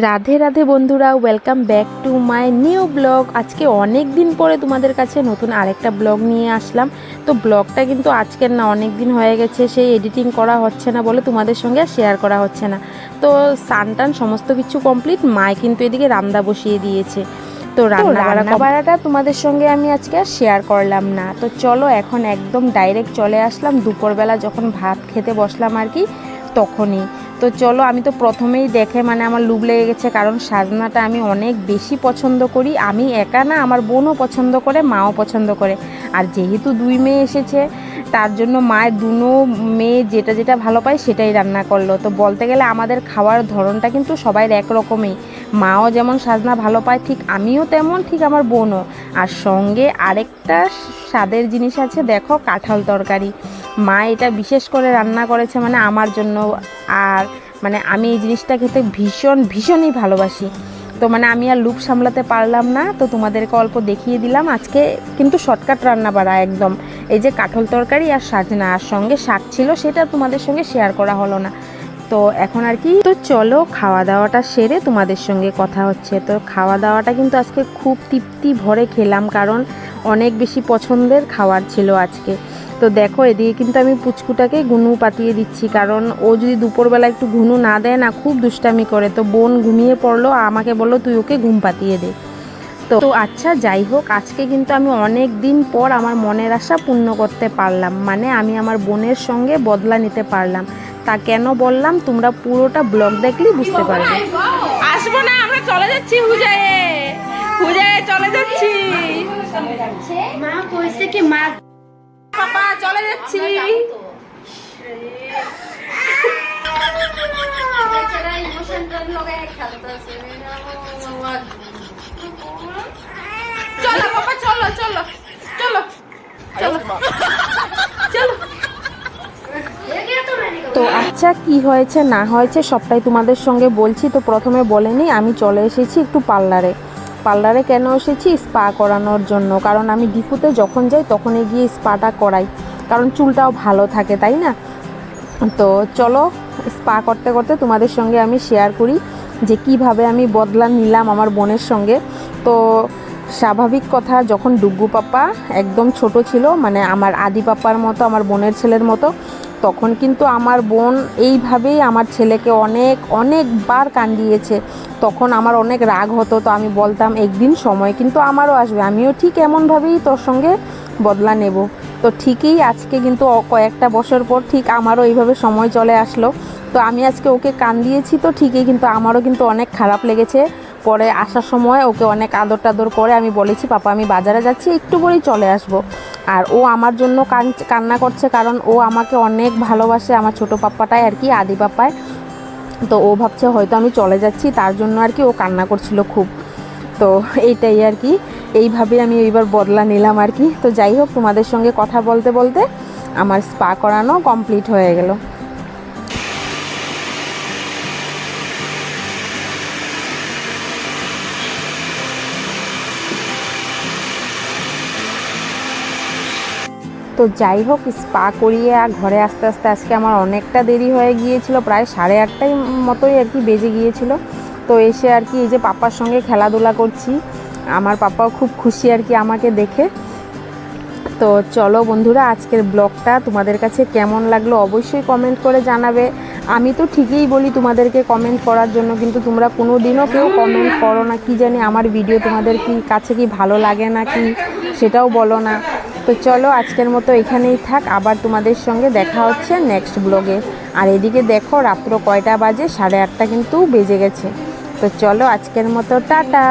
রাধে রাধে বন্ধুরা welcome back to my new blog আজকে অনেক দিন পরে তোমাদের কাছে নতুন আরেকটা ব্লগ নিয়ে আসলাম। তো ব্লগটা কিন্তু আজকের না অনেক দিন হয়ে গেছে সেই এডিটিং করা হচ্ছে না বলে তোমাদের সঙ্গে আর শেয়ার করা হচ্ছে না। তো সানটান সমস্ত কিছু কমপ্লিট মায় কিন্তু এদিকে রান্না বসিয়ে দিয়েছে। তো রান্না রান্না বাড়াটা তোমাদের সঙ্গে আমি আজকে আর শেয়ার করলাম না। তো চলো এখন একদম ডাইরেক্ট চলে আসলাম। দুপুরবেলা যখন ভাত খেতে বসলাম আর কি তখনই। তো চলো, আমি তো প্রথমেই দেখে মানে আমার লুব লেগে গেছে, কারণ সাজনাটা আমি অনেক বেশি পছন্দ করি। আমি একা না, আমার বোনও পছন্দ করে, মাও পছন্দ করে। আর যেহেতু দুই মেয়ে এসেছে, তার জন্য মায়ের দুনো মেয়ে যেটা যেটা ভালো পায় সেটাই রান্না করল। তো বলতে গেলে আমাদের খাওয়ার ধরনটা কিন্তু সবাই একরকমই মাও যেমন সাজনা ভালো পায়, ঠিক আমিও তেমন, ঠিক আমার বোনও। আর সঙ্গে আরেকটা স্বাদের জিনিস আছে, দেখো, কাঁঠাল তরকারি। মা এটা বিশেষ করে রান্না করেছে মানে আমার জন্য, আর মানে আমি এই জিনিসটা খেতে ভীষণ, ভীষণই ভালোবাসি। তো মানে আমি আর লুপ সামলাতে পারলাম না, তো তোমাদেরকে অল্প দেখিয়ে দিলাম। আজকে কিন্তু শর্টকাট রান্না বাড়া একদম। এই যে কাঁঠাল তরকারি আর সাজনা, আর সঙ্গে শাক ছিল, সেটা তোমাদের সঙ্গে শেয়ার করা হলো না। তো এখন আর কি, তো চলো খাওয়া দাওয়াটা সেরে তোমাদের সঙ্গে কথা হচ্ছে। তো খাওয়া দাওয়াটা কিন্তু আজকে খুব তৃপ্তি ভরে খেলাম, কারণ অনেক বেশি পছন্দের খাবার ছিল আজকে। তো দেখো, এদিকে কিন্তু আমি পুচকুটাকে গুনু পাতিয়ে দিচ্ছি, কারণ ও যদি দুপুরবেলা একটু ঘুনু না দেয় না, খুব দুষ্টামি করে। তো বোন ঘুমিয়ে পড়ল আমাকে বলল, তুই ওকে ঘুম পাতিয়ে দে। তো তো আচ্ছা যাই হোক, আজকে কিন্তু আমি অনেক দিন পর আমার মনের আশা পূর্ণ করতে পারলাম। মানে আমি আমার বোনের সঙ্গে বদলা নিতে পারলাম। তা কেন বললাম, তোমরা পুরোটা ব্লগ দেখলেই বুঝতে পারবে। আসব না, আমরা চলে যাচ্ছি হুজায়ে মা কইছে কি মা পাপা চলে যাচ্ছি। চলো পাপা চলো চলো চলো চলো চলো। তো আচ্ছা কি হয়েছে না হয়েছে সবটাই তোমাদের সঙ্গে বলছি। তো প্রথমে বলে নিই আমি চলে এসেছি একটু পার্লারে। পার্লারে কেন এসেছি? স্পা করানোর জন্য। কারণ আমি ডিপুতে যখন যাই, তখনই গিয়ে স্পাটা করাই। কারণ চুলটাও ভালো থাকে, তাই না? তো চলো, স্পা করতে করতে তোমাদের সঙ্গে আমি শেয়ার করি যে কীভাবে আমি বদলা নিলাম আমার বোনের সঙ্গে। তো স্বাভাবিক কথা, যখন ডুগ্গু পাপা একদম ছোট ছিল মানে আমার আদি পাপার মতো, আমার বোনের ছেলের মতো তখন কিন্তু আমার বোন এইভাবেই আমার ছেলেকে অনেক, অনেকবার কান্দিয়েছে। তখন আমার অনেক রাগ হতো, তো আমি বলতাম, একদিন সময় কিন্তু আমারও আসবে। আমিও ঠিক এমনভাবেই তোর সঙ্গে বদলা নেব। তো ঠিকই আজকে কিন্তু কয়েকটা বছর পর ঠিক আমারও এইভাবে সময় চলে আসলো। তো আমি আজকে ওকে কান দিয়েছি তো ঠিকই কিন্তু আমারও কিন্তু অনেক খারাপ লেগেছে। পরে আসার সময় ওকে অনেক আদর টাদর করে আমি বলেছি, পাপা, আমি বাজারে যাচ্ছি, একটু পরেই চলে আসব। আর ও আমার জন্য কান- কান্না করছে কারণ ও আমাকে অনেক ভালোবাসে, আমার ছোটো পাপ্পাটাই আর কি, আদি পাপ্পায় তো ও ভাবছে হয়তো আমি চলে যাচ্ছি, তার জন্য আর কি ও কান্না করছিল খুব। তো এইটাই আর কি, এইভাবে আমি এইবার বদলা নিলাম আর কি। তো যাই হোক, তোমাদের সঙ্গে কথা বলতে বলতে আমার স্পা করানো কমপ্লিট হয়ে গেল। তো যাই হোক স্পা করিয়ে আর ঘরে আস্তে আস্তে আজকে আমার অনেকটা দেরি হয়ে গিয়েছিল, প্রায় সাড়ে আটটাই মতোই আর কি বেজে গিয়েছিল। তো এসে আর কি এই যে পাপার সঙ্গে খেলাধুলা করছি, আমার পাপাও খুব খুশি আর কি আমাকে দেখে। তো চলো বন্ধুরা, আজকের ব্লগটা তোমাদের কাছে কেমন লাগল অবশ্যই কমেন্ট করে জানাবে। আমি তো ঠিকই বলি তোমাদেরকে কমেন্ট করার জন্য, কিন্তু তোমরা কোনো দিনও কেউ কমেন্ট করো না, কি জানি আমার ভিডিও তোমাদের কি কাছে কি ভালো লাগে না কি, সেটাও বলো না। তো চলো আজকের মতো এখানেই থাক, আবার তোমাদের সঙ্গে দেখা হচ্ছে নেক্সট ব্লগে আর এদিকে দেখো, রাত্র কয়টা বাজে? সাড়ে আটটা কিন্তু বেজে গেছে। তো চলো আজকের মতো, টাটা!